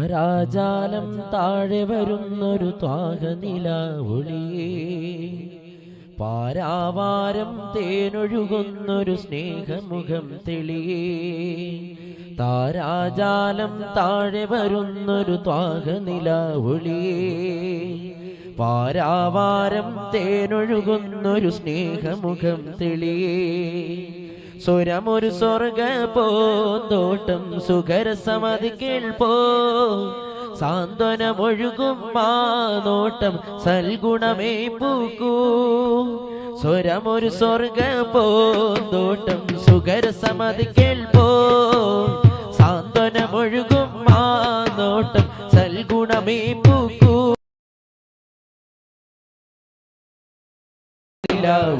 താരാജാലം താഴെ വരുന്നൊരു ത്വാഹനില ഒളിയേ. പാരാവാരം തേനൊഴുകുന്നൊരു സ്നേഹമുഖം തെളിയേ. താരാജാലം താഴെ വരുന്നൊരു ത്വാഹനില ഒളിയേ. പാരാവാരം തേനൊഴുകുന്നൊരു സ്നേഹമുഖം തെളിയേ. സ്വരമൊരു സ്വർഗ പോന്തോട്ടം സുഖര സമാധി കേൾപ്പോ സാന്ത്വനമൊഴുകും മാനോട്ടം സൽഗുണമേ പൂക്കൂ. സ്വരമൊരു സ്വർഗ പോന്തോട്ടം സുഖര സമാധി കേൾപ്പോ സാന്ത്വനമൊഴുകും മാനോട്ടം സൽഗുണമേ പൂക്കൂ.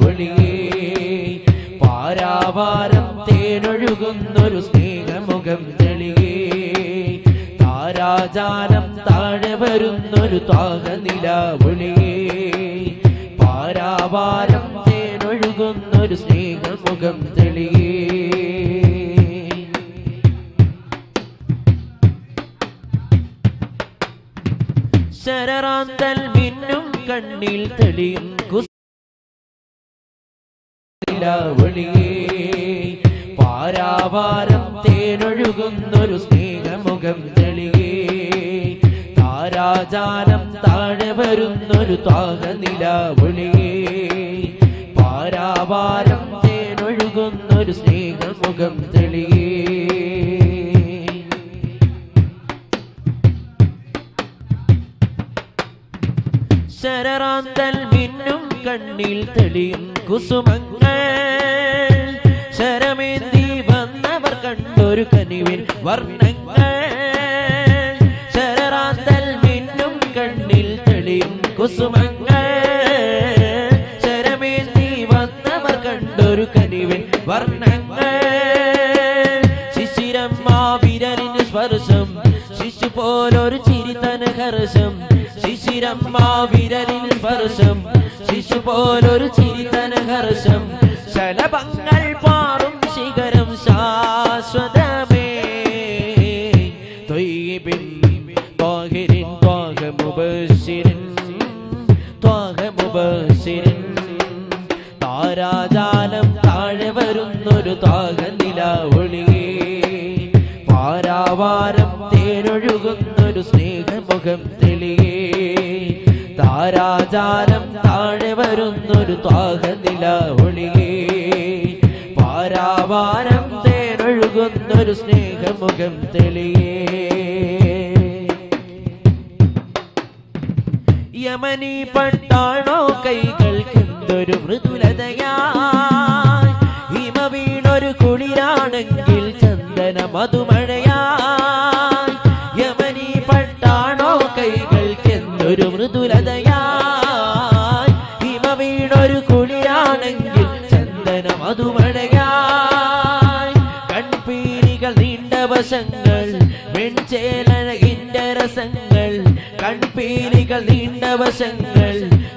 ഒളിയേ പാരാവാരം തേനൊഴുകുന്നൊരു സ്നേഹമുഖം തെളിയേ. താരാജാലം താഴെ വരുന്നൊരു ത്വാകനില ഒളിയേ പാരാവാരം തേനൊഴുകുന്നൊരു സ്നേഹമുഖം തെളിയേ. ശരറാന്തൽ മിന്നും കണ്ണിൽ തെളിയും ഒളിയേ പാരാവാരം തേനൊഴുകുന്നൊരു സ്നേഹമുഖം തെളിയേ. താരാചാരം താഴെ വരുന്നൊരു ത്വാകനില ഒളിയേ പാരാവാരം തേനൊഴുകുന്നൊരു സ്നേഹമുഖം തെളിയേ. ശരറാന്തൽ മിന്നും കണ്ണിൽ തെളിയും കുസുമങ്ങൾ. ശരമേന്തി വന്നവർ കണ്ടൊരു കനിവിൽ വർണങ്ങൾ. ശരറാന്തൽ മിന്നും കണ്ണിൽ തെളിയും കുസുമങ്ങൾ. ശരമേന്തി വന്നവർ കണ്ടൊരു കനിവിൽ വർണങ്ങൾ. ശിശിരമ്മ വിരലിന് സ്പർശം. ശിശു പോലൊരു ഹർഷം ശിശിരമ്മ വിരലിൽ സ്പർശം ശിശു പോലൊരു ചിരിതന ഹർഷം. ശലഭങ്ങൾ പാറും ശിഖരം ശാശ്വതമേ. തൊയ്ബിൻ ത്വാഹിരിൻ താരാജാലം താഴെ വരുന്നൊരു ത്വാഹനില ഒളിയേ. പാരാവാരം തേനൊഴുകുന്നൊരു സ്നേഹമുഖം തെളിയേ. താരാജാലം താഴെ വരുന്നൊരു ത്വാഹനില ഒളിയേ പാരാവാരം തേനൊഴുകുന്നൊരു സ്നേഹമുഖം തെളിയേ യമനി പട്ടാണോ കൈകൾക്കെന്തൊരു മൃദുലതയാ ഹിമവീണൊരു കുളിരാണെങ്കിൽ ചന്ദന മധുമഴയാ യമനി പട്ടാണോ കൈകൾക്ക് എന്തൊരു ഹിമ ചന്ദന കൺപീരികൾ നീണ്ട വശങ്ങൾ വെൺചേലഴകിന്റെ രസങ്ങൾ കൺപീലികൾ നീണ്ട വശങ്ങൾ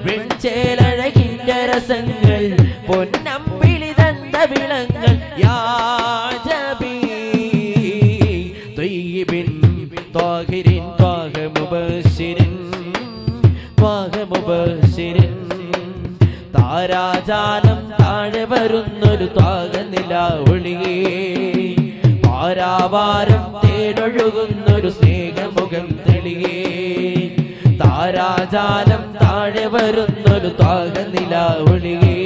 വെൺചേലഴകിന്റെ രസങ്ങൾ പൊന്നമ്പിളി തന്ന വിളങ്ങൾ യാജബി തൊയ്യിബിൻ ത്വാഹിരിൻ ത്വാഹമുബശിരിൻ ത്വാഹമുബശിരിൻ താരാജാലം താഴെ വരുന്നൊരു താകനില ഒളിയേ. പാരാവാരം തേനൊഴുകുന്നൊരു സ്നേഹമുഖം തെളിയേ. താരാജാലം താഴെ വരുന്നൊരു താകനില ഒളിയേ.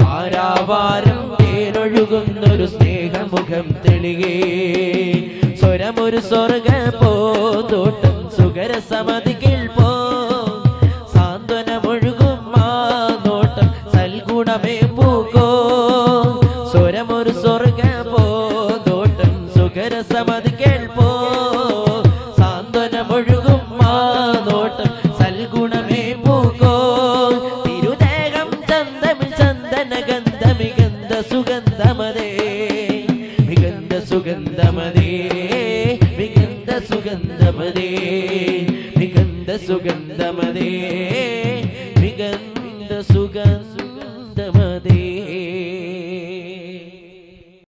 പാരാവാരം തേനൊഴുകുന്നൊരു സ്നേഹമുഖം തെളിയേ. സ്വരമൊരു സ്വർഗ പോതോട്ടം സുഖര സമതി സൽഗുണമേ തിരുദേഹം ഗന്ധ സുഗന്ധമതേ. മികന്ത സുഗന്ധമതേ. സുഗന്ധമതേ. സുഗന്ധമതേ.